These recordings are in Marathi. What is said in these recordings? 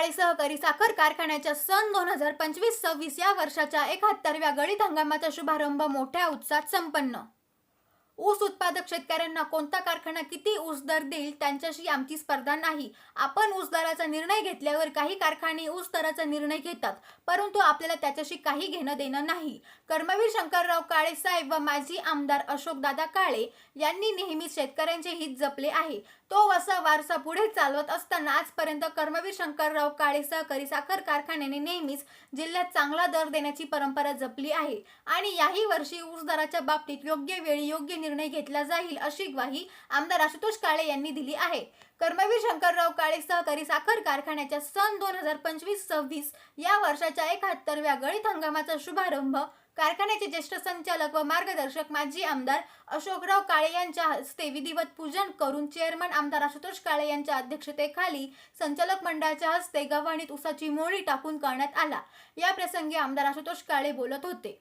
काळे सहकारी साखर कारखान्याच्या सन दोन हजार पंचवीस सव्वीस या वर्षाच्या एकाहत्तरव्या गळीत हंगामाचा शुभारंभ मोठ्या उत्साहात संपन्न. ऊस उत्पादक शेतकऱ्यांना कोणता कारखाना किती ऊस दर देईल त्यांच्याशी आमची स्पर्धा नाही. आपण ऊस दराचा निर्णय घेतल्यावर काही कारखाने ऊस दराचा निर्णय घेतात परंतु आपल्याला त्याच्याशी काही घेणं देणं नाही. कर्मवीर शंकरराव काळे साहेब व माजी आमदार अशोकदादा काळे यांनी नेहमीच शेतकऱ्यांचे हित जपले आहे. तो वसा वारसा पुढे चालवत असताना आजपर्यंत कर्मवीर शंकरराव काळे सहकारी साखर कारखान्याने नेहमीच जिल्ह्यात चांगला दर देण्याची परंपरा जपली आहे. आणि याही वर्षी ऊस दराच्या बाबतीत योग्य वेळी योग्य निर्णय घेतला जाईल अशी ग्वाही आमदार आशुतोष काळे यांनी दिली आहे. कर्मवीर शंकरराव काळे सहकारी साखर कारखान्याच्या सन दोन हजार पंचवीस सव्वीस या वर्षाच्या एकाहत्तरव्या गळीत हंगामाचा शुभारंभ कारखान्याचे ज्येष्ठ संचालक व मार्गदर्शक माजी आमदार अशोकराव काळे यांच्या हस्ते विधिवत पूजन करून चेअरमन आमदार आशुतोष काळे यांच्या अध्यक्षतेखाली संचालक मंडळाच्या हस्ते गव्हाणीत उसाची मोळी टाकून करण्यात आला. या प्रसंगी आमदार आशुतोष काळे बोलत होते.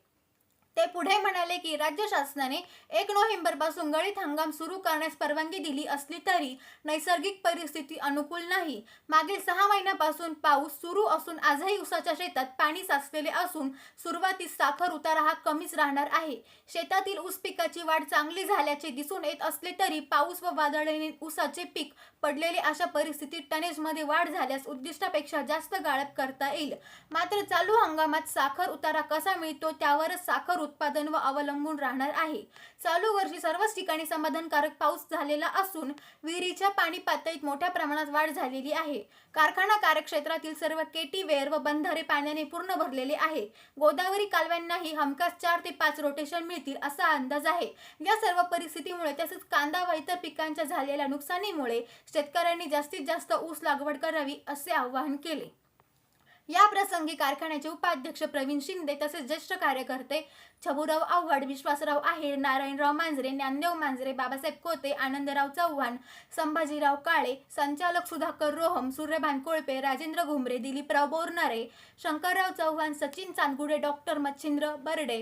ते पुढे म्हणाले की राज्य शासनाने एक नोव्हेंबरपासून गळीत हंगाम सुरू करण्यास परवानगी दिली असली तरी नैसर्गिक परिस्थिती अनुकूल नाही. मागील सहा महिन्यापासून पाऊस सुरू असून आजही उसाच्या शेतात पाणी साचलेले असून सुरुवातीस साखर उतारा हा कमीच राहणार आहे. शेतातील ऊस पिकाची वाढ चांगली झाल्याचे दिसून येत असले तरी पाऊस व वादळाने ऊसाचे पीक पडलेले अशा परिस्थितीत टनेजमध्ये वाढ झाल्यास उद्दिष्टापेक्षा जास्त गाळप करता येईल. मात्र चालू हंगामात साखर उतारा कसा मिळतो त्यावरच साखर उत्पादन व अवलंबून राहणार आहे. चालू वर्षी सर्वच ठिकाणी समाधानकारक पाऊस झालेला असून विहिरीच्या पाणी पातळीत मोठ्या प्रमाणात वाढ झालेली आहे. कारखाना कार्यक्षेत्रातील सर्व केटी वेअर व बंधारे पाण्याने पूर्ण भरलेले आहे. गोदावरी कालव्यांनाही हमखास चार ते पाच रोटेशन मिळतील असा अंदाज आहे. या सर्व परिस्थितीमुळे तसेच कांदा व इतर पिकांच्या झालेल्या नुकसानीमुळे शेतकऱ्यांनी जास्तीत जास्त ऊस लागवड करावी असे आवाहन केले. या प्रसंगी कारखान्याचे उपाध्यक्ष प्रवीण शिंदे तसेच ज्येष्ठ कार्यकर्ते छबुराव आव्हाड विश्वासराव आहेर नारायणराव मांजरे ज्ञानदेव मांजरे बाबासाहेब कोते आनंदराव चव्हाण संभाजीराव काळे संचालक सुधाकर रोहम सूर्यभान कोळपे राजेंद्र घुमरे दिलीपराव बोरनारे शंकरराव चव्हाण सचिन चांदगुडे डॉक्टर मच्छिंद्र बर्डे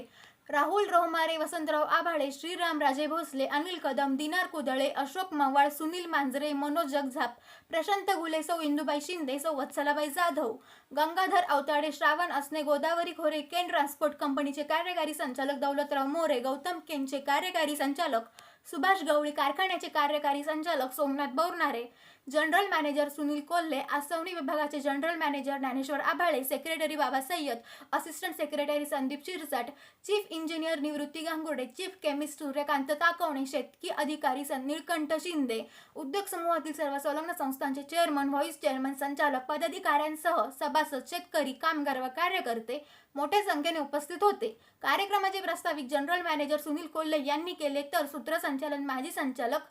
राहुल रोहमारे वसंतराव आभाळे श्रीराम राजे भोसले अनिल कदम दिनार कुदळे अशोक मवाळ सुनील मांजरे मनोज जगझाप प्रशांत गुले सौ इंदुबाई शिंदे सौ वत्सलाबाई जाधव गंगाधर अवताडे श्रावण असणे गोदावरी खोरे केन ट्रान्सपोर्ट कंपनीचे कार्यकारी संचालक दौलतराव मोरे गौतम केनचे कार्यकारी संचालक सुभाष गवळी कारखान्याचे कार्यकारी संचालक सोमनाथ बोरनारे जनरल मॅनेजर सुनील कोल्हे आसवणी विभागाचे general manager Dnyaneshwar Abhale secretary Baba Sayyad assistant secretary Sandeep Shirsat chief engineer Nivrutti Gangude chief chemist Suryakant Takawane शेतकी अधिकारी सन- निळकंठ शिंदे उद्योग समूहातील सर्व संलग्न संस्थांचे चेअरमन व्हॉइस चेअरमन संचालक पदाधिकाऱ्यांसह सभासद शेतकरी कामगार व कार्यकर्ते मोठ्या संख्येने उपस्थित होते. कार्यक्रमाचे प्रस्तावित जनरल मॅनेजर सुनील कोल्हे यांनी केले तर सूत्रसंचालन माजी संचालक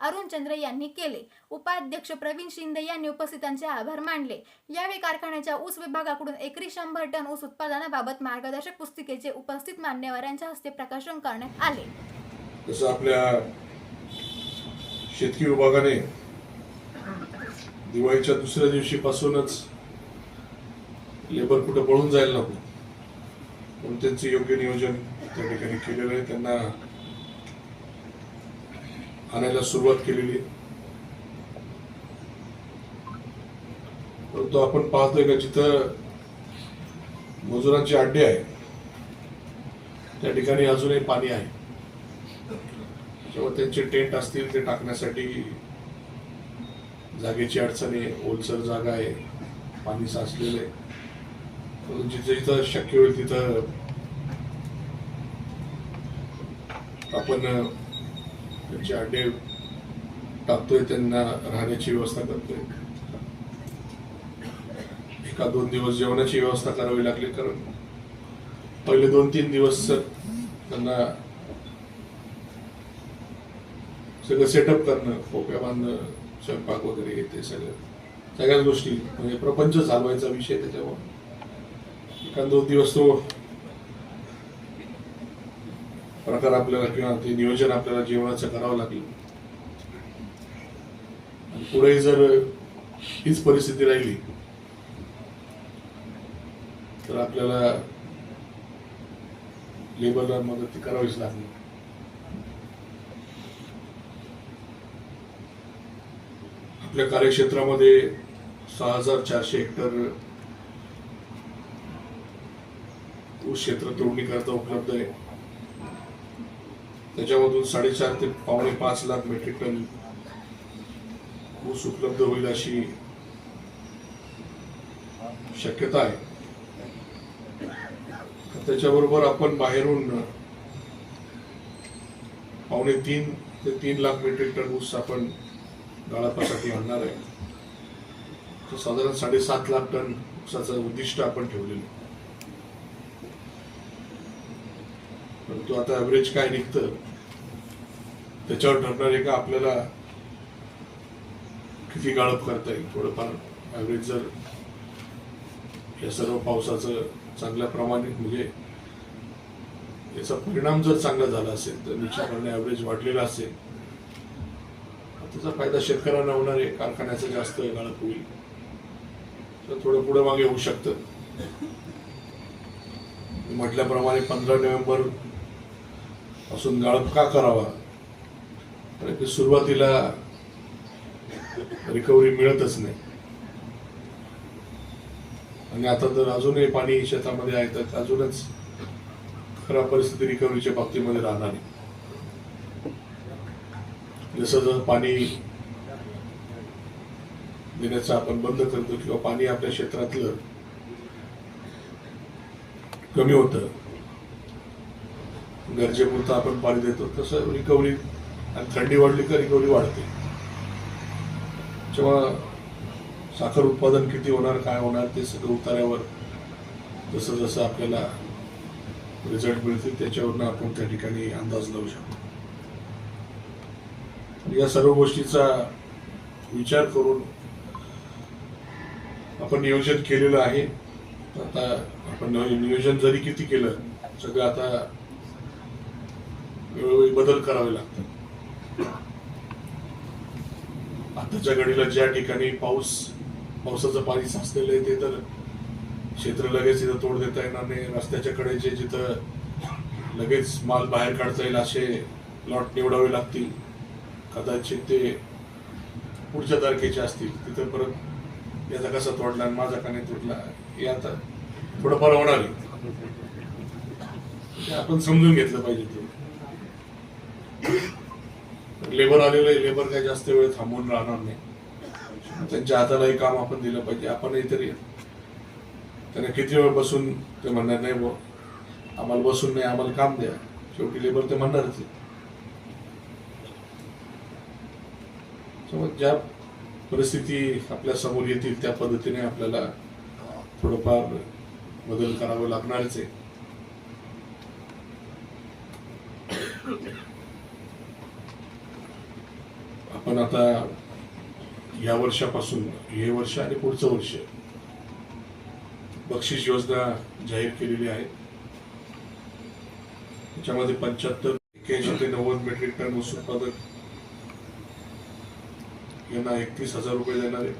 अरुण चंद्र यांनी केले. उपाध्यक्ष प्रवीण शिंदे यांनी उपस्थितांचे आभार मानले. यावेळी कारखान्याच्या ऊस विभागाकडून एकरी शंभर टन ऊस उत्पादनाबाबत मार्गदर्शक पुस्तिकेचे उपस्थित मान्यवरांच्या हस्ते प्रकाशन करण्यात आले. जसं आपल्या शेतकी विभागाने दिवाळीच्या दुसऱ्या दिवशीपासूनच लेबर कुठं पळून जायला नको. पण त्यांचं योग्य नियोजन त्या ठिकाणी केलेलं आहे. त्यांना आणायला सुरुवात केलेली परंतु आपण पाहतोय का जिथं मजुरांचे अड्डे आहे त्या ठिकाणी अजूनही पाणी आहे. जेव्हा त्यांचे टेंट असतील ते टाकण्यासाठी जागेची अडचण आहे ओलसर जागा आहे पाणी साचलेलं आहे. जिथं जिथं शक्य होईल तिथं आपण त्यांचे अड्डे टाकतोय त्यांना राहण्याची व्यवस्था करतोय. एका दोन दिवस जेवणाची व्यवस्था करावी लागली कारण पहिले दोन तीन दिवस त्यांना सगळं सेटअप करणं खोप्या बांधणं स्वयंपाक वगैरे हे ते सगळं. सगळ्याच गोष्टी म्हणजे प्रपंच चालवायचा विषय त्याच्यावर. एका दोन दिवस तो प्रकार आपल्याला किंवा ते नियोजन आपल्याला जेवणाचं करावं लागलं. पुढेही पुढे जर हीच परिस्थिती राहिली तर आपल्याला लेबरला मदत करावीच लागली. आपल्या कार्यक्षेत्रामध्ये सहा हजार चारशे हेक्टर ऊस क्षेत्र तोडणीकरता उपलब्ध आहे. त्याच्यामधून साडेचार ते पावणे पाच लाख मेट्रिक टन ऊस उपलब्ध होईल अशी शक्यता आहे. त्याच्याबरोबर आपण बाहेरून पावणे तीन ते तीन लाख मेट्रिक टन ऊस आपण गाळपासाठी आणणार आहे. तर साधारण साडेसात लाख टन ऊसाचं उद्दिष्ट आपण ठेवलेलं परंतु आता ॲव्हरेज काय निघतं? त्याच्यावर ठरणार आहे का आपल्याला किती गाळप करता येईल? थोडंफार ॲव्हरेज जर या सर्व पावसाचं चांगल्या प्रमाणे म्हणजे याचा परिणाम जर चांगला झाला असेल तर निश्चितपणे ॲव्हरेज वाढलेला असेल त्याचा फायदा शेतकऱ्यांना होणार आहे. कारखान्याचं जास्त गाळप होईल. तर थोडं पुढे मागे होऊ शकतं. म्हटल्याप्रमाणे पंधरा नोव्हेंबर पासून गाळप का करावा? की सुरुवातीला रिकव्हरी मिळतच नाही. आणि आता तर अजूनही पाणी शेतामध्ये आहे तर अजूनच खराब परिस्थिती रिकव्हरीच्या बाबतीमध्ये राहणार आहे. जसं जर पाणी देण्याचं आपण बंद करतो किंवा पाणी आपल्या क्षेत्रातलं कमी होतं गरजेपुरतं आपण पाणी देतो तसं रिकव्हरी आणि थंडी वाढली का रिकव्हरी वाढते. जेव्हा साखर उत्पादन किती होणार काय होणार ते सगळं उतार्यावर जसं जसं आपल्याला रिझल्ट मिळतील त्याच्यावरनं आपण त्या ठिकाणी अंदाज लावू शकतो. या सर्व गोष्टीचा विचार करून आपण नियोजन केलेलं आहे. आता आपण नियोजन जरी किती केलं सगळं आता वेळोवेळी बदल करावे लागतात. आताच्या घडीला ज्या ठिकाणी पाऊस पावसाचं पाणी साचलेलं आहे ते तर क्षेत्र लगेच तिथं तोड देता येणार नाही. रस्त्याच्या कडेचे जिथं लगेच माल बाहेर काढता येईल असे लॉट निवडावे लागतील. कदाचित ते पुढच्या तारखेचे असतील. तिथं परत याचा कसा तोडला आणि माझा का नाही तोडला हे आता थोडंफार होणार आहे. आपण समजून घेतलं पाहिजे ते. लेबर आलेलं आहे लेबर काही जास्त वेळ थांबून राहणार नाही. त्यांच्या हातालाही काम आपण दिलं पाहिजे आपणही तरी त्यांना किती वेळ बसून ते म्हणणार नाही बुवा आम्हाला बसून नाही आम्हाला काम द्या. शेवटी लेबर ते म्हणणारच ज्या परिस्थिती आपल्यासमोर येतील त्या पद्धतीने आपल्याला थोडंफार बदल करावं लागणारच आहे. आपण आता या वर्षापासून हे वर्ष आणि पुढचं वर्ष बक्षीस योजना जाहीर केलेली आहे. त्याच्यामध्ये पंच्याहत्तर एक्क्याऐंशी ते नव्वद मेट्रिक टन ऊस उत्पादक यांना एकतीस हजार रुपये देणार आहे.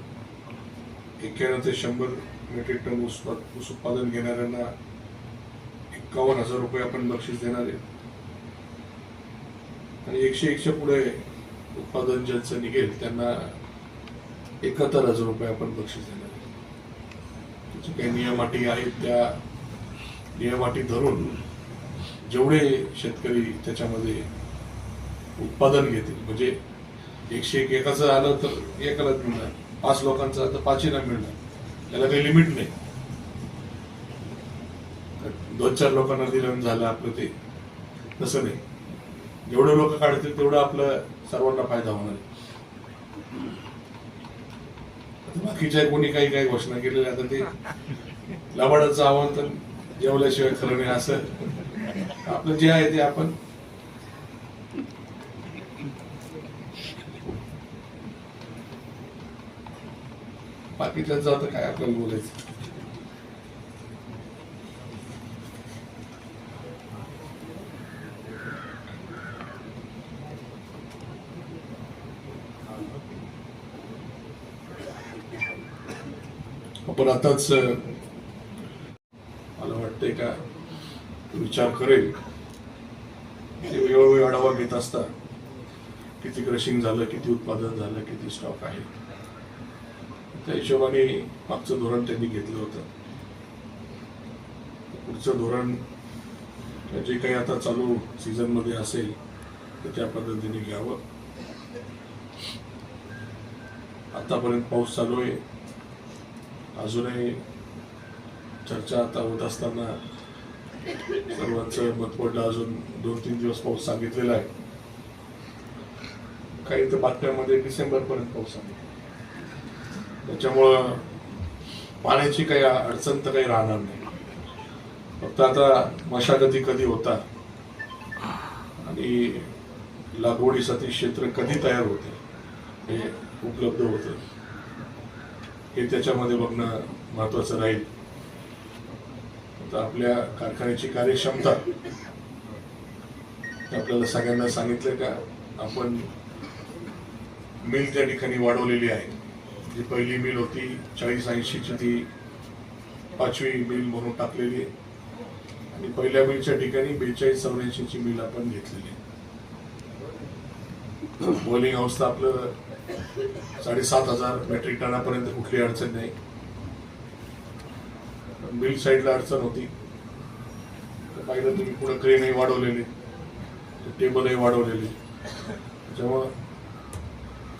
एक्क्याण्णव ते शंभर मेट्रिक टन ऊस ऊस उत्पादन घेणाऱ्यांना एक्कावन्न हजार रुपये आपण बक्षीस देणार आहे. आणि एकशे एकशे पुढे उत्पादन ज्यांचं निघेल त्यांना एकाहत्तर हजार रुपये आपण बक्षीस देणार त्याचे काही नियमाटी आहेत त्या नियमाटी धरून जेवढे शेतकरी त्याच्यामध्ये उत्पादन घेतील म्हणजे एकशे एक एकाचं आलं तर एकालाच मिळणार पाच लोकांचं आलं तर पाचीला मिळणार त्याला काही लिमिट नाही. दोन चार लोकांना दिलं झालं आपलं ते. तसं नाही. जेवढे लोक काढतील तेवढं आपलं सर्वांना फायदा होणार आहे. बाकीच्या कोणी काही काही घोषणा केलेल्या आता ते लबाडाचं आव्हान तर जेवल्याशिवाय खरं नाही असं आपलं जे आहे ते आपण बाकीच्या जातं काय आपल्याला बोलायचं आपण आताच मला वाटतंय का विचार करेल. ते वेळोवेळी आढावा घेत असता किती क्रशिंग झालं किती उत्पादन झालं किती स्टॉक आहे. त्या हिशोबाने मागचं धोरण त्यांनी घेतलं होतं. पुढचं धोरण जे काही आता चालू सीझनमध्ये असेल तर त्या पद्धतीने घ्यावं. आतापर्यंत पाऊस चालू आहे. अजूनही चर्चा आता होत असताना सर्वांचं मत पडलं. अजून दोन तीन दिवस पाऊस सांगितलेला आहे. काही तर बातम्यामध्ये डिसेंबरपर्यंत पाऊस सांगितला त्याच्यामुळं पाण्याची काही अडचण तर काही राहणार नाही. फक्त आता मशागती कधी होता आणि लागवडीसाठी क्षेत्र कधी तयार होते हे उपलब्ध होतं. हे त्याच्यामध्ये बघणं महत्वाचं राहील. आता आपल्या कारखान्याची कार्यक्षमता. आपल्याला सगळ्यांना सांगितलं का आपण मिल त्या ठिकाणी वाढवलेली आहे. जी पहिली मिल होती चाळीस ऐंशीची ती पाचवी मिल म्हणून टाकलेली आहे. आणि पहिल्या मिलच्या ठिकाणी बेचाळीस चौऱ्याऐंशीची मिल आपण घेतलेली आहे. बॉलिंग अवस्था आपलं साडेसात हजार मेट्रिक टनापर्यंत कुठली अडचण नाही. बिल साईडला अडचण होती. तर पाहिलं तुम्ही पुढे क्रेनही वाढवलेली. टेबलही वाढवलेली. त्याच्यामुळं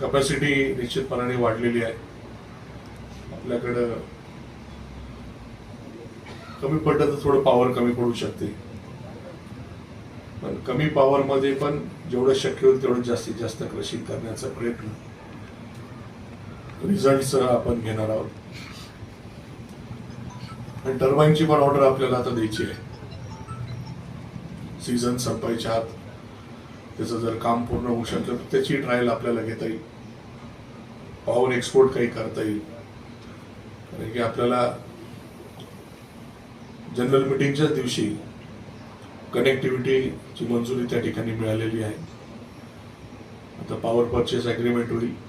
कपॅसिटी निश्चितपणाने वाढलेली आहे. आपल्याकडं कमी पडलं तर थोडं पॉवर कमी पडू शकते. पण कमी पॉवरमध्ये पण जेवढं शक्य होईल तेवढं जास्तीत जास्त कृषी करण्याचा प्रयत्न रिझल्टसह आपण घेणार आहोत. आणि टर्बाईनची पण ऑर्डर आपल्याला आता द्यायची आहे. सीझन संपायच्या आत. त्याचं जर काम पूर्ण होऊ शकलं तर त्याची ट्रायल आपल्याला घेता येईल. पाहून एक्सपोर्ट काही करता येईल. कारण की आपल्याला जनरल मिटिंगच्याच दिवशी कनेक्टिव्हिटीची मंजुरी त्या ठिकाणी मिळालेली आहे. आता पॉवर परचेस ॲग्रीमेंट होईल.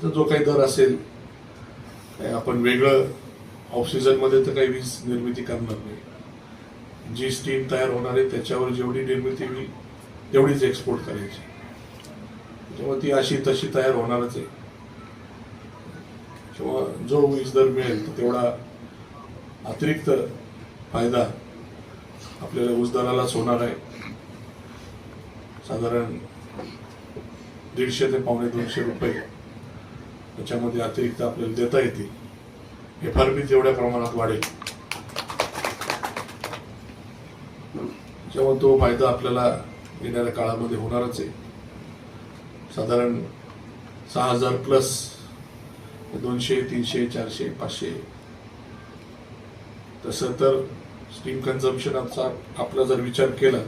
त्याचा जो काही दर असेल काही आपण वेगळं ऑफ सीझनमध्ये तर काही वीज निर्मिती करणार नाही. जी स्टीम तयार होणार आहे त्याच्यावर जेवढी निर्मिती होईल तेवढीच एक्सपोर्ट करायची. त्यामुळे ती अशी तशी तयार होणारच आहे. किंवा जो वीज दर मिळेल तर तेवढा अतिरिक्त फायदा आपल्याला ऊस दरालाच होणार आहे. साधारण दीडशे ते पावणे दोनशे रुपये त्याच्यामध्ये अतिरिक्त आपल्याला देता येतील. हे फार पी तेवढ्या प्रमाणात वाढेल. त्याच्यामुळे तो फायदा आपल्याला येणाऱ्या काळामध्ये होणारच आहे. साधारण सहा हजार प्लस दोनशे तीनशे चारशे पाचशे. तसं तर स्टीम कन्झम्पशनचा आपला जर विचार केला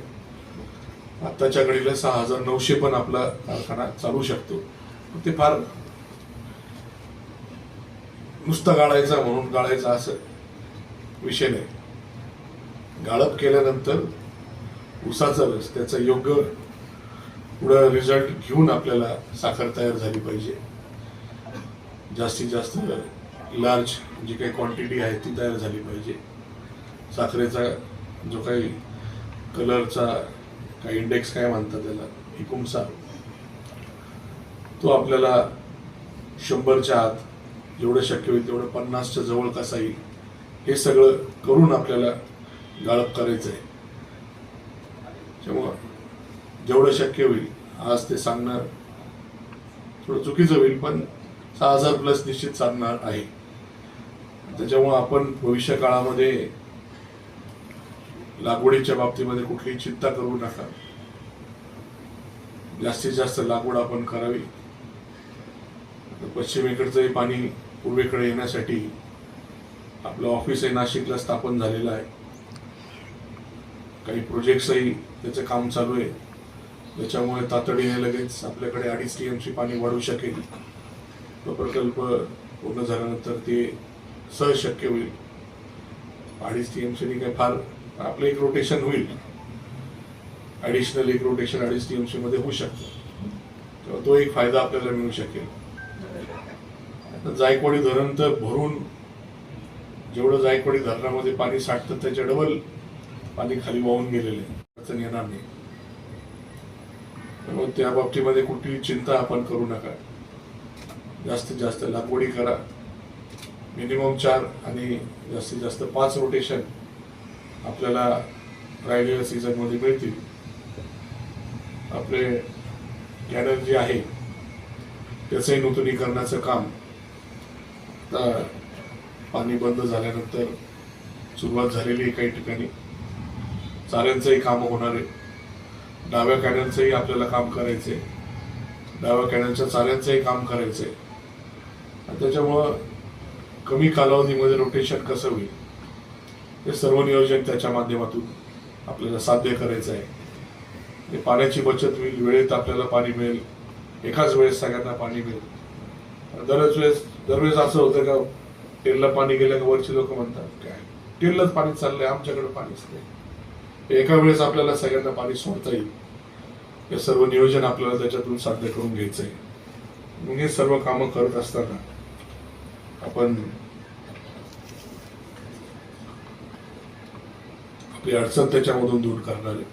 आत्ताच्या घडीला सहा हजार नऊशे पण आपला कारखाना चालू शकतो. ते फार नुसतं गाळायचा म्हणून गाळायचा असं विषय नाही. गाळप केल्यानंतर उसाचा रस त्याचा योग्य पुढं रिझल्ट घेऊन आपल्याला साखर तयार झाली पाहिजे. जास्तीत जास्त लार्ज जी काही क्वांटिटी आहे ती तयार झाली पाहिजे. साखरेचा जो काही कलरचा काही इंडेक्स काय म्हणतात त्याला इकुमसा तो आपल्याला शंभरच्या आत जेवढं शक्य होईल तेवढं पन्नासच्या जवळ कसा येईल हे सगळं करून आपल्याला गाळप करायचं आहे त्यामुळं जेवढं शक्य होईल आज ते सांगणं थोडं चुकीचं होईल पण सहा हजार प्लस निश्चित सांगणार आहे. त्याच्यामुळं आपण भविष्य काळामध्ये लागवडीच्या बाबतीमध्ये कुठलीही चिंता करू नका. जास्तीत जास्त लागवड आपण करावी. पश्चिमेकडचंही पाणी पूर्वेकडे येण्यासाठी आपलं ऑफिस आहे नाशिकला स्थापन झालेलं आहे. काही प्रोजेक्ट्सही त्याचं काम चालू आहे. त्याच्यामुळे तातडीने लगेच आपल्याकडे अडीच टी एमची पाणी वाढू शकेल. तो प्रकल्प पूर्ण झाल्यानंतर ते सहज शक्य होईल. अडीच टी एमसीने काय फार आपलं एक रोटेशन होईल. ॲडिशनल एक रोटेशन अडीच टी एमसीमध्ये होऊ शकतं. तेव्हा तो एक फायदा आपल्याला मिळू शकेल. तर जायकवाडी धरण तर भरून जेवढं जायकवाडी धरणामध्ये पाणी साठतं त्याच्या डबल पाणी खाली वाहून गेलेले अडचण येणार नाही. त्यामुळे त्या बाबतीमध्ये कुठलीही चिंता आपण करू नका. जास्तीत जास्त लागवडी करा. मिनिमम चार आणि जास्तीत जास्त पाच रोटेशन आपल्याला राहिलेल्या सीझनमध्ये मिळतील. आपले कॅनल जे आहे त्याचंही नूतनीकरणाचं काम आता पाणी बंद झाल्यानंतर सुरुवात झालेली आहे काही ठिकाणी. चाऱ्यांचंही काम होणार आहे. डाव्या कॅड्यांचंही आपल्याला काम करायचं आहे डाव्या कॅड्यांच्या चाऱ्यांचंही काम करायचंय. आणि त्याच्यामुळं कमी कालावधीमध्ये रोटेशन कसं होईल हे सर्व नियोजन त्याच्या माध्यमातून आपल्याला साध्य करायचं आहे. पाण्याची बचत होईल वेळेत आपल्याला पाणी मिळेल एकाच वेळेस सगळ्यांना पाणी मिळेल. दरच वेळेस दरवेळेस असं होतं का टेलला पाणी गेलं का वरची लोक म्हणतात काय? टेललाच पाणी चाललंय आमच्याकडे पाणीच नाही एका वेळेस आपल्याला सगळ्यांना पाणी सोडता येईल. हे सर्व नियोजन आपल्याला त्याच्यातून साध्य करून घ्यायचं आहे मग हे सर्व कामं करत असताना आपण आपली अडचण त्याच्यामधून दूर करणार आहे.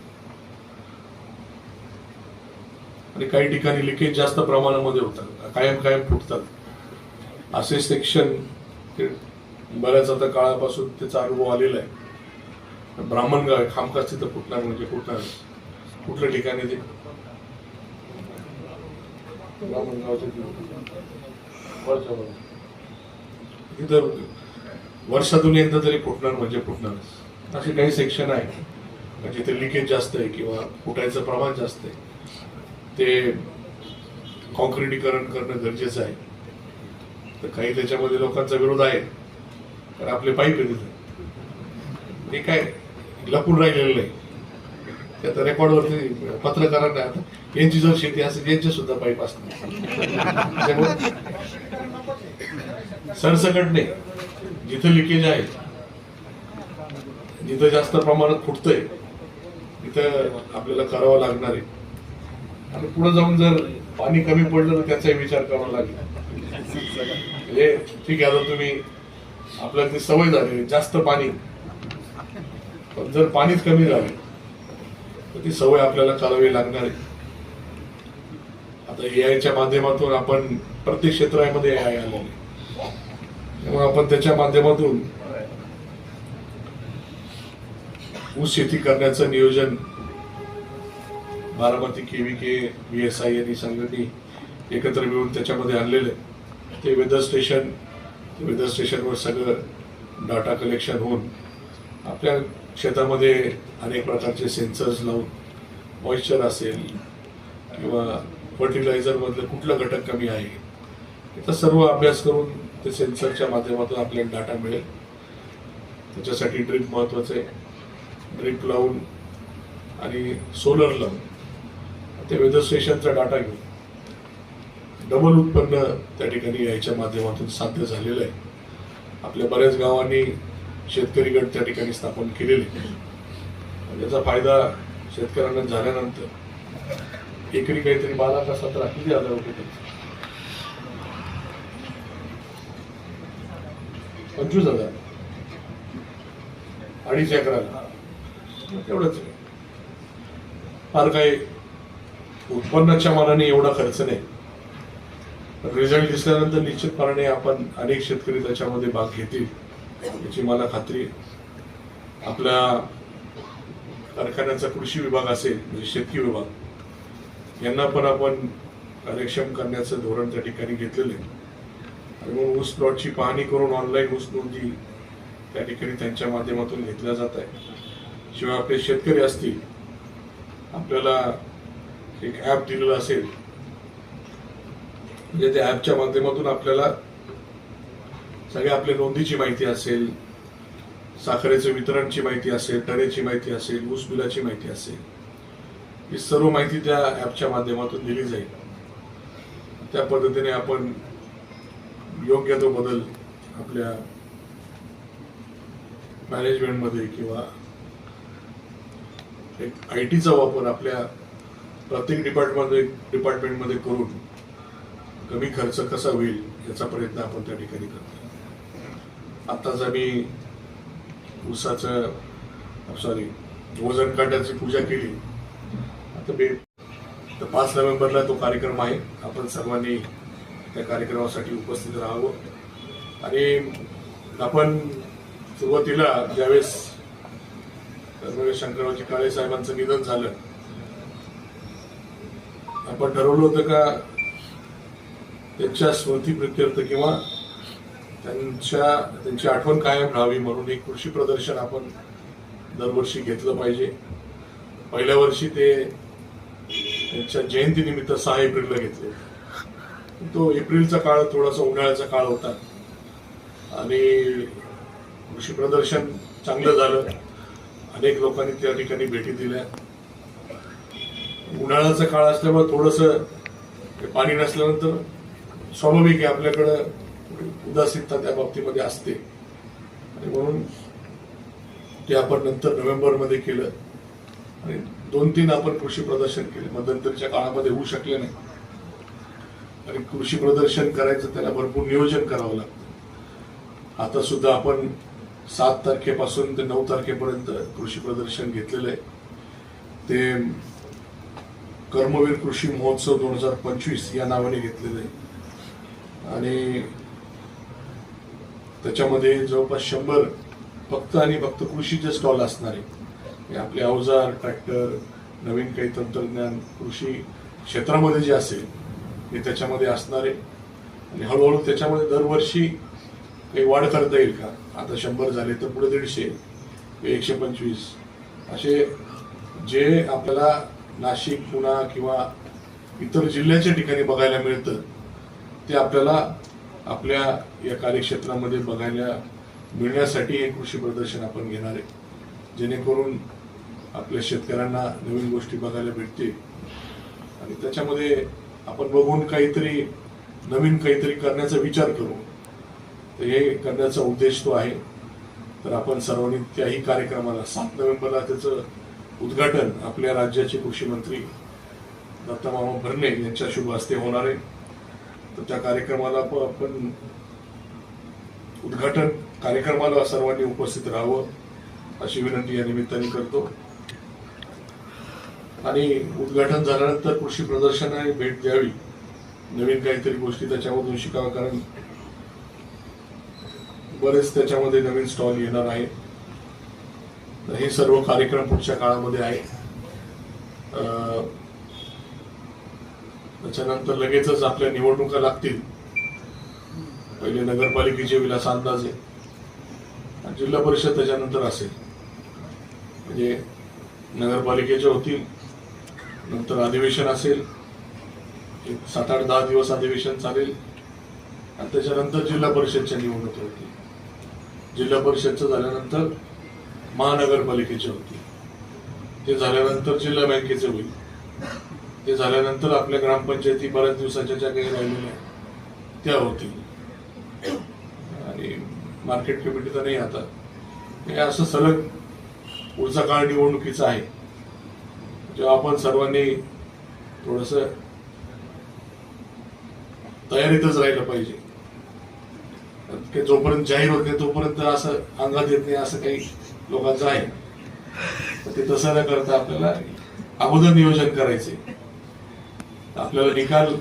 आणि काही ठिकाणी लिकेज जास्त प्रमाणामध्ये होतात कायम कायम फुटतात. असे सेक्शन बऱ्याच आता काळापासून त्याचा अनुभव आलेला आहे. ब्राह्मणगाव आहे खामखास तिथं फुटणार म्हणजे फुटणार. कुठल्या ठिकाणी ते? ब्राह्मणगावच्या तिथं. वर्षातून एकदा तरी फुटणार म्हणजे फुटणारच. असे काही सेक्शन आहे जिथे लिकेज जास्त आहे किंवा फुटायचं प्रमाण जास्त आहे. ते कॉन्क्रिटीकरण करणं गरजेचं आहे. तर काही त्याच्यामध्ये लोकांचा विरोध आहे. तर आपले पाईप आहे हे काय लपून राहिलेलं नाही. ते आता रेकॉर्डवरती पत्रकारांना आता. यांची जर शेती असेल यांचे सुद्धा पाईप असतात सरसकट नाही. जिथं लिकेज आहे जिथं जास्त प्रमाणात फुटतंय तिथं आपल्याला करावं लागणार आहे. आणि पुढे जाऊन जर पाणी कमी पडलं तर त्याचाही विचार करावा लागेल. म्हणजे ठीक आहे आता तुम्ही आपल्याला ती सवय झाली जास्त पाणी. पण जर पाणीच कमी झाले तर ती सवय आपल्याला करावी लागणार आहे. आता एआयच्या माध्यमातून आपण प्रत्येक क्षेत्रामध्ये एआय आलेले त्यामुळे आपण त्याच्या माध्यमातून ऊस शेती करण्याचं नियोजन Baramati KVK V S I यांनी संघटने एकत्र मिळून त्याच्यामध्ये आणलेलं आहे. ते वेदर स्टेशन ते वेदर स्टेशनवर सगळं डाटा कलेक्शन होऊन आपल्या शेतामध्ये अनेक प्रकारचे सेन्सर्स लावून मॉइश्चर असेल किंवा फर्टिलायझरमधलं कुठलं घटक कमी आहे याचा सर्व अभ्यास करून ते सेन्सरच्या माध्यमातून आपल्याला डाटा मिळेल. त्याच्यासाठी ड्रिप महत्त्वाचं आहे. ड्रिप लावून आणि सोलर लावून ते वेदर स्टेशनचा डाटा घेऊन डबल उत्पन्न त्या ठिकाणी याच्या माध्यमातून साध्य झालेलं आहे. आपल्या बऱ्याच गावांनी शेतकरी गट त्या ठिकाणी स्थापन केलेले याचा फायदा शेतकऱ्यांना झाल्यानंतर एकरी काहीतरी बारा का सतरा किती हजार रुपये पंचवीस हजार. अडीच एकराला. तेवढंच फार काही उत्पन्नाच्या मानाने एवढा खर्च नाही. रिझल्ट दिसल्यानंतर निश्चितपणाने आपण अनेक शेतकरी त्याच्यामध्ये भाग घेतील याची मला खात्री आपल्या कारखान्याचा कृषी विभाग असेल म्हणजे शेतकी विभाग यांना पण आपण कार्यक्षम करण्याचं धोरण त्या ठिकाणी घेतलेलं आहे. आणि मग ऊस प्लॉटची पाहणी करून ऑनलाईन ऊस नोंदी त्या ठिकाणी त्यांच्या माध्यमातून घेतल्या जात आहे शिवाय आपले शेतकरी असतील आपल्याला एक ॲप दिलेलं असेल म्हणजे त्या ॲपच्या माध्यमातून आपल्याला सगळ्या आपल्या नोंदीची माहिती असेल साखरेचं वितरणची माहिती असेल टरेची माहिती असेल ऊस बिलाची माहिती असेल ही सर्व माहिती त्या ॲपच्या माध्यमातून दिली जाईल. त्या पद्धतीने आपण योग्य तो बदल आपल्या मॅनेजमेंटमध्ये किंवा एक आय टीचा वापर आपल्या प्रत्येक डिपार्टमेंटमध्ये डिपार्टमेंटमध्ये करून कमी खर्च कसा होईल याचा प्रयत्न आपण त्या ठिकाणी करतो आत्ताच आम्ही ऊसाचं सॉरी वजन काट्याची पूजा केली आता बे तर पाच नोव्हेंबरला तो कार्यक्रम आहे. आपण सर्वांनी त्या कार्यक्रमासाठी उपस्थित राहावं. आणि आपण सुरुवातीला ज्यावेळेस कर्मवीर शंकररावजी काळे साहेबांचं निधन झालं आपण ठरवलं होतं का त्यांच्या स्मृतीप्रित्यर्थ किंवा त्यांच्या त्यांची आठवण कायम राहावी म्हणून एक कृषी प्रदर्शन आपण दरवर्षी घेतलं पाहिजे. पहिल्या वर्षी ते त्यांच्या जयंतीनिमित्त सहा एप्रिलला घेतले. तो एप्रिलचा काळ थोडासा उन्हाळ्याचा काळ होता. आणि कृषी प्रदर्शन चांगलं झालं. अनेक लोकांनी त्या ठिकाणी भेटी दिल्या. उन्हाळ्याचा काळ असल्यामुळे थोडंसं पाणी नसल्यानंतर स्वाभाविक आहे आपल्याकडं उदासीनता त्या बाबतीमध्ये असते. आणि म्हणून ते आपण नंतर नोव्हेंबरमध्ये केलं. आणि दोन तीन आपण कृषी प्रदर्शन केले. मध्यंतरीच्या काळामध्ये होऊ शकले नाही. आणि कृषी प्रदर्शन करायचं त्याला भरपूर नियोजन करावं लागतं. आता सुद्धा आपण सात तारखेपासून ते नऊ तारखेपर्यंत कृषी प्रदर्शन घेतलेलं आहे. ते कर्मवीर कृषी महोत्सव दोन हजार पंचवीस या नावाने घेतलेलं आहे. आणि त्याच्यामध्ये जवळपास शंभर फक्त आणि फक्त कृषीचे स्टॉल असणार आहे हे आपले अवजार ट्रॅक्टर नवीन काही तंत्रज्ञान कृषी क्षेत्रामध्ये जे असेल हे त्याच्यामध्ये असणार आहे. आणि हळूहळू त्याच्यामध्ये दरवर्षी काही वाढ करता येईल का? आता शंभर झाले तर पुढे दीडशे एकशे पंचवीस. असे जे आपल्याला नाशिक पुणा किंवा इतर जिल्ह्याच्या ठिकाणी बघायला मिळतं ते आपल्याला आपल्या या कार्यक्षेत्रामध्ये बघायला मिळण्यासाठी हे कृषी प्रदर्शन आपण घेणार आहे. जेणेकरून आपल्या शेतकऱ्यांना नवीन गोष्टी बघायला भेटतील. आणि त्याच्यामध्ये आपण बघून काहीतरी नवीन काहीतरी करण्याचा विचार करू. तर हे करण्याचा उद्देश तो आहे. तर आपण सर्वांनी त्याही कार्यक्रमाला सात नोव्हेंबरला त्याचं उद्घाटन आपल्या राज्याचे कृषी मंत्री दत्तामामा भरणे यांच्या शुभ हस्ते होणार आहे. तर त्या कार्यक्रमाला पण आपण उद्घाटन कार्यक्रमाला सर्वांनी उपस्थित राहावं अशी विनंती या निमित्ताने करतो. आणि उद्घाटन झाल्यानंतर कृषी प्रदर्शनाने भेट द्यावी. नवीन काहीतरी गोष्टी त्याच्यामधून शिकाव्या कारण बरेच त्याच्यामध्ये नवीन स्टॉल येणार आहे हे सर्व कार्यक्रम पुढच्या काळामध्ये आहे त्याच्यानंतर लगेचच आपल्या निवडणुका लागतील. पहिले नगरपालिकेचे विलास अंदाजे आणि जिल्हा परिषद त्याच्यानंतर असेल. म्हणजे नगरपालिकेच्या होतील नंतर अधिवेशन असेल. एक सात आठ दहा दिवस अधिवेशन चालेल. आणि त्याच्यानंतर जिल्हा परिषदच्या निवडणुका होतील. जिल्हा परिषदचं झाल्यानंतर महानगरपालिकेचे होतील ते झाल्यानंतर जिल्हा बँकेचे होईल. ते झाल्यानंतर आपल्या ग्रामपंचायती बऱ्याच दिवसाच्या ज्या काही राहिलेल्या त्या होतील. आणि मार्केट कमिटी तर नाही आता. हे असं सलग पुढचा काळ निवडणुकीचा आहे. जेव्हा आपण सर्वांनी थोडस तयारीतच राहिलं पाहिजे. जोपर्यंत जाहीर होत नाही तोपर्यंत असं अंगात येत नाही असं काही लोकांचं आहे. तर ते तसं न करता आपल्याला अगोदर नियोजन करायचे आपल्याला निकाल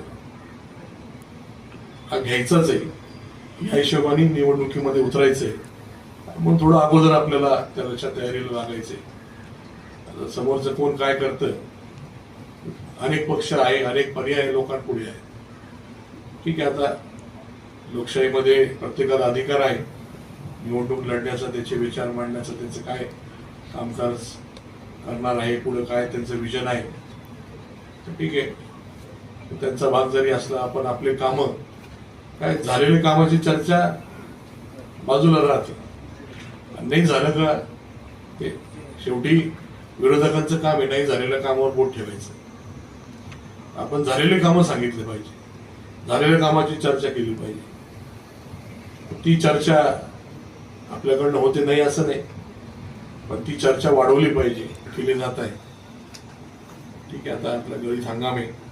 हा घ्यायचाच आहे. या हिशोबाने निवडणुकीमध्ये उतरायचंय. म्हणून थोडं अगोदर आपल्याला त्याच्या तयारीला लागायचंय. आता समोरचं कोण काय करतं? अनेक पक्ष आहे अनेक पर्याय लोकांपुढे आहे. ठीक आहे आता लोकशाहीमध्ये प्रत्येकाला अधिकार आहे. निवडणूक लढण्याचा त्याचे विचार मांडण्याचा त्यांचं काय कामकाज करणार आहे पुढे काय त्यांचं विजन आहे. ठीक आहे. त्यांचा भाग जरी असला आपण आपले कामं काय झालेल्या कामाची चर्चा बाजूला राहते. नाही झालं का ते शेवटी विरोधकांचं काम आहे नाही झालेल्या कामावर बोट ठेवायचं. आपण झालेले कामं सांगितले पाहिजे. झालेल्या कामाची चर्चा केली पाहिजे. ती चर्चा आपल्याकडनं होते नाही असं नाही. पण ती चर्चा वाढवली पाहिजे केली जात आहे. ठीक आहे आता आपला गळीत हंगाम आहे.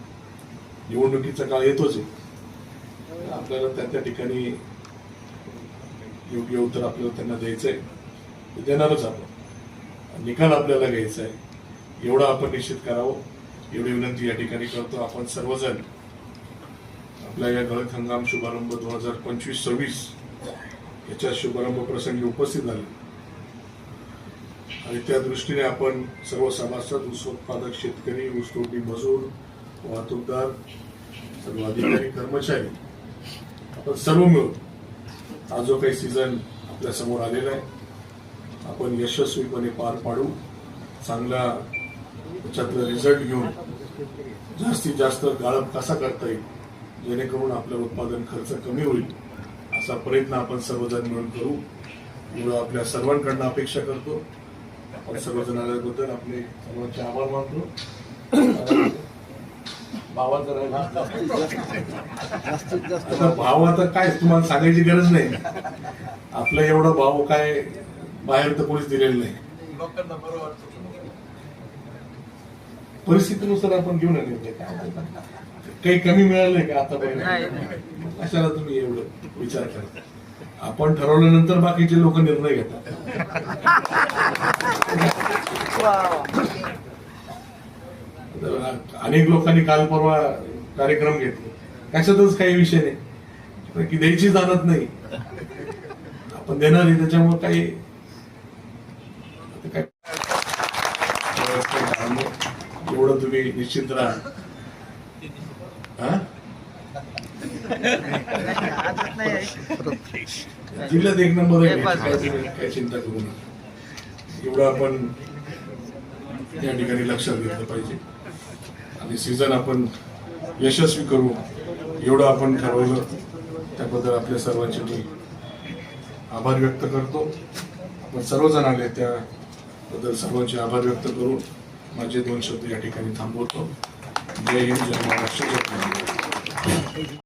निवडणुकीचा काळ येतोच आहे. आपल्याला त्या त्या ठिकाणी योग्य उत्तर आपल्याला त्यांना द्यायचंय. ते देणारच आपण. निकाल आपल्याला घ्यायचा आहे एवढं आपण निश्चित करावं. एवढी विनंती या ठिकाणी करतो. आपण सर्वजण आपल्या या गळत हंगाम शुभारंभ दोन हजार पंचवीस सव्वीस याच्या शुभारंभ प्रसंगी उपस्थित झाले. आणि त्या दृष्टीने आपण सर्व सभासद ऊस उत्पादक शेतकरी ऊसतोडणी मजूर वाहतूकदार सर्व अधिकारी कर्मचारी आपण सर्व मिळून हा जो काही सीझन आपल्यासमोर आलेला आहे आपण यशस्वीपणे पार पाडू चांगला त्याच्यातला रिझल्ट घेऊन जास्तीत जास्त गाळप कसा करता येईल जेणेकरून आपलं उत्पादन खर्च कमी होईल असा प्रयत्न आपण सर्वजण मिळून करू. एवढं आपल्या सर्वांकडनं अपेक्षा करतो. आपण सर्वजण आल्याबद्दल आपले सर्वांचे आभार मानतो. भावाचं राहिला आता भाव आता काय तुम्हाला सांगायची गरज नाही. आपलं एवढं भाव काय बाहेर तर कोणीच दिलेलं नाही. परिस्थितीनुसार आपण घेऊन आले काय काही कमी मिळालंय का आता कशाला तुम्ही एवढं विचार करता? आपण ठरवल्यानंतर बाकीचे लोक निर्णय घेतात. अनेक लोकांनी काल परवा कार्यक्रम घेतले. कशातच काही विषय नाही. की द्यायची जाणत नाही. आपण देणार आहे त्याच्यामुळे काही एवढं तुम्ही निश्चित राहा. हा? जिल्ह्यात एक नंबर काय चिंता करू नका. एवढं आपण या ठिकाणी लक्षात घेतलं पाहिजे. आणि सीझन आपण यशस्वी करू एवढं आपण ठरवलं त्याबद्दल आपल्या सर्वांचे मी आभार व्यक्त करतो. आपण सर्वजण आले त्याबद्दल सर्वांचे आभार व्यक्त करून माझे दोन शब्द या ठिकाणी थांबवतो. जय हिंद जय महाराष्ट्र जय महाराष्ट्र.